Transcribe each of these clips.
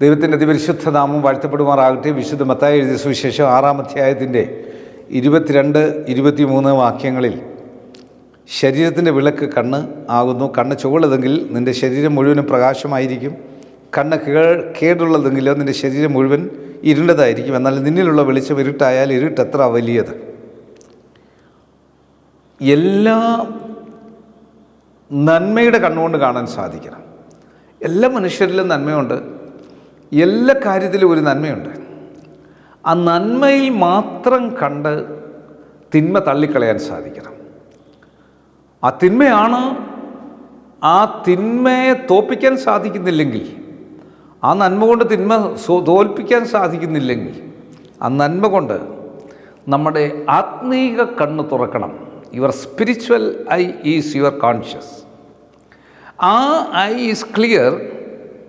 ദൈവത്തിന്റെ അതിപരിശുദ്ധ നാമം വാഴ്ത്തപ്പെടുമാറാകട്ടെ. വിശുദ്ധ മത്തായി എഴുതിയ സുവിശേഷം ആറാം അധ്യായത്തിന്റെ ഇരുപത്തിരണ്ട് ഇരുപത്തിമൂന്ന് വാക്യങ്ങളിൽ ശരീരത്തിന്റെ വിളക്ക് കണ്ണ് ആകുന്നു. കണ്ണ് ചുവളതെങ്കിൽ നിന്റെ ശരീരം മുഴുവനും പ്രകാശമായിരിക്കും. കണ്ണ് കേ കേടുള്ളതെങ്കിലോ നിന്റെ ശരീരം മുഴുവൻ ഇരുണ്ടതായിരിക്കും. എന്നാൽ നിന്നിലുള്ള വെളിച്ചം ഇരുട്ടായാൽ ഇരുട്ടെത്ര വലിയത്. എല്ലാ നന്മയുടെ കണ്ണുകൊണ്ട് കാണാൻ സാധിക്കണം. എല്ലാ മനുഷ്യരിലും നന്മയുണ്ട്. എല്ലാ കാര്യത്തിലും ഒരു നന്മയുണ്ട്. ആ നന്മയിൽ മാത്രം കണ്ട് തിന്മ തള്ളിക്കളയാൻ സാധിക്കണം. ആ തിന്മയാണ് ആ തിന്മയെ തോപ്പിക്കാൻ സാധിക്കുന്നില്ലെങ്കിൽ ആ നന്മ കൊണ്ട് തിന്മ തോൽപ്പിക്കാൻ സാധിക്കുന്നില്ലെങ്കിൽ ആ നന്മ കൊണ്ട് നമ്മുടെ ആത്മീക കണ്ണ് തുറക്കണം. Your spiritual eye is your conscious ആ eye is clear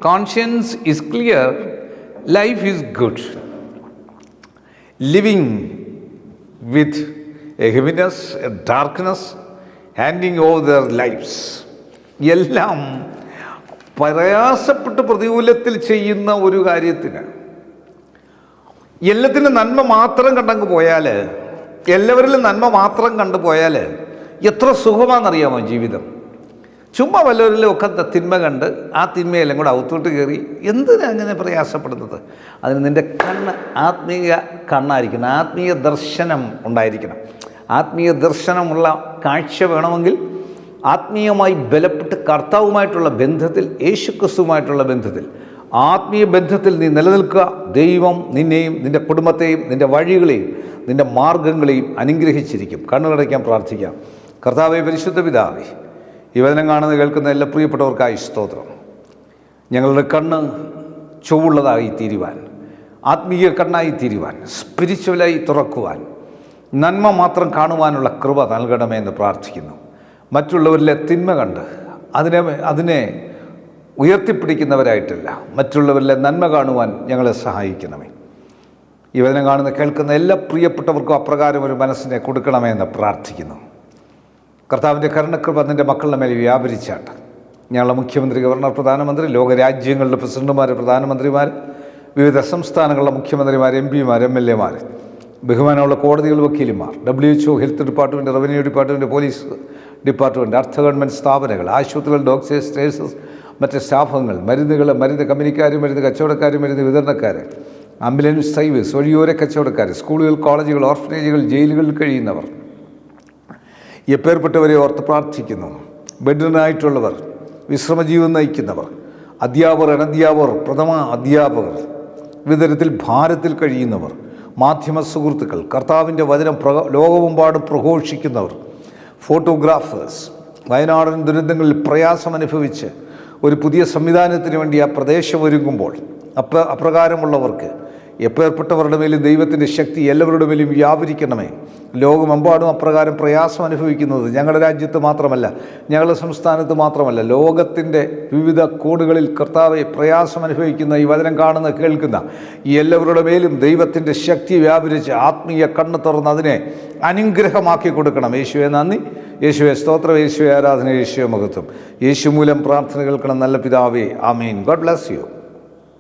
conscience is clear life is good living with a heaviness a darkness hanging over their lifes എല്ലാം പ്രയാസപ്പെട്ട് പ്രതികൂലത്തിൽ ചെയ്യുന്ന ഒരു കാര്യത്തിന്. എല്ലാത്തിനും നന്മ മാത്രം കണ്ടങ്ങ് പോയാൽ എല്ലാവരിലും നന്മ മാത്രം കണ്ടു പോയാൽ എത്ര സുഖമാണെന്നറിയാമോ ജീവിതം? ചുമ്മാ വല്ലവരിലും ഒക്കെ തിന്മ കണ്ട് ആ തിന്മയെല്ലാം കൂടെ ഔത്തോട്ട് കയറി എന്തിനാ അങ്ങനെ പ്രയാസപ്പെടുന്നത്? അതിന് നിന്റെ കണ്ണ് ആത്മീയ കണ്ണായിരിക്കണം ആത്മീയ ദർശനം ഉണ്ടായിരിക്കണം. ആത്മീയ ദർശനമുള്ള കാഴ്ച വേണമെങ്കിൽ ആത്മീയമായി ബലപ്പെട്ട് കർത്താവുമായിട്ടുള്ള ബന്ധത്തിൽ യേശുക്രിസ്തുവുമായിട്ടുള്ള ബന്ധത്തിൽ ആത്മീയ ബന്ധത്തിൽ നീ നിലനിൽക്കുക. ദൈവം നിന്നെയും നിന്റെ കുടുംബത്തെയും നിന്റെ വഴികളെയും നിന്റെ മാർഗങ്ങളെയും അനുഗ്രഹിച്ചിരിക്കും. കണ്ണുകടയ്ക്കാൻ പ്രാർത്ഥിക്കാം. കർത്താവെ പരിശുദ്ധ പിതാവേ ഈ വചനം കാണുന്ന കേൾക്കുന്ന എല്ലാ പ്രിയപ്പെട്ടവർക്കായി സ്തോത്രം. ഞങ്ങളുടെ കണ്ണ് ചൊവ്വുള്ളതായി തീരുവാൻ ആത്മീയ കണ്ണായി തീരുവാൻ സ്പിരിച്വലായി തുറക്കുവാൻ നന്മ മാത്രം കാണുവാനുള്ള കൃപ നൽകണമേ എന്ന് പ്രാർത്ഥിക്കുന്നു. മറ്റുള്ളവരിലെ തിന്മ കണ്ട് അതിനെ അതിനെ ഉയർത്തിപ്പിടിക്കുന്നവരായിട്ടല്ല മറ്റുള്ളവരിലെ നന്മ കാണുവാൻ ഞങ്ങളെ സഹായിക്കണമേ. ഈ വചനം കാണുന്ന കേൾക്കുന്ന എല്ലാ പ്രിയപ്പെട്ടവർക്കും അപ്രകാരം ഒരു മനസ്സിനെ കൊടുക്കണമേ എന്ന് പ്രാർത്ഥിക്കുന്നു. കർത്താവിന്റെ കരുണക്കൃപ നിന്റെ മക്കളുടെ മേലെ വ്യാപരിച്ചാട്ട്. ഞങ്ങളുടെ മുഖ്യമന്ത്രി ഗവർണർ പ്രധാനമന്ത്രി ലോകരാജ്യങ്ങളുടെ പ്രസിഡന്റുമാർ പ്രധാനമന്ത്രിമാർ വിവിധ സംസ്ഥാനങ്ങളിലെ മുഖ്യമന്ത്രിമാർ എം പിമാർ എം എൽ എമാർ ബഹുമാനമുള്ള കോടതികൾ വക്കീലുമാർ W H health department revenue department police department അർത്ഥ ഗവൺമെന്റ് സ്ഥാപനങ്ങൾ ആശുപത്രികൾ ഡോക്ടേഴ്സ് നേഴ്സസ് മറ്റ് സ്റ്റാഫുകൾ മരുന്നുകൾ മരുന്ന് കമ്പനിക്കാർ മരുന്ന് കച്ചവടക്കാർ മരുന്ന് വിതരണക്കാർ ആംബുലൻസ് സർവീസ് വഴിയോര കച്ചവടക്കാർ സ്കൂളുകൾ കോളേജുകൾ ഓർഫനേജുകൾ ജയിലുകളിൽ കഴിയുന്നവർ. എപ്പേർപ്പെട്ടവരെ ഓർത്ത് പ്രാർത്ഥിക്കുന്നു. ബെഡിനായിട്ടുള്ളവർ വിശ്രമജീവൻ നയിക്കുന്നവർ അധ്യാപകർ അനധ്യാപകർ പ്രഥമ അധ്യാപകർ വിതരത്തിൽ ഭാരത്തിൽ കഴിയുന്നവർ മാധ്യമ സുഹൃത്തുക്കൾ കർത്താവിന്റെ വചനം പ്രക ലോകമെമ്പാടും പ്രഘോഷിക്കുന്നവർ ഫോട്ടോഗ്രാഫേഴ്സ് വയനാടൻ ദുരന്തങ്ങളിൽ പ്രയാസം അനുഭവിച്ച് ഒരു പുതിയ സംവിധാനത്തിന് വേണ്ടി ആ പ്രദേശം ഒരുങ്ങുമ്പോൾ അപ്ര അപ്രകാരമുള്ളവർക്ക് എപ്പേർപ്പെട്ടവരുടെ മേലും ദൈവത്തിന്റെ ശക്തി എല്ലാവരുടെ മേലും വ്യാപരിക്കണമേ. ലോകമെമ്പാടും അപ്രകാരം പ്രയാസം അനുഭവിക്കുന്നത് ഞങ്ങളുടെ രാജ്യത്ത് മാത്രമല്ല ഞങ്ങളുടെ സംസ്ഥാനത്ത് മാത്രമല്ല. ലോകത്തിന്റെ വിവിധ കോണുകളിൽ കർത്താവെ പ്രയാസം അനുഭവിക്കുന്ന ഈ വചനം കാണുന്ന കേൾക്കുന്ന ഈ എല്ലാവരുടെ മേലും ദൈവത്തിന്റെ ശക്തി വ്യാപരിച്ച് ആത്മീയ കണ്ണ് തുറന്ന് അതിനെ അനുഗ്രഹമാക്കി കൊടുക്കണം. യേശുവെ നന്ദി. യേശുവെ സ്തോത്രം. യേശുവെ ആരാധന. യേശുവെ മഹത്വം. യേശു മൂലം പ്രാർത്ഥന കേൾക്കണം. നല്ല പിതാവേ ആമീൻ. God bless you.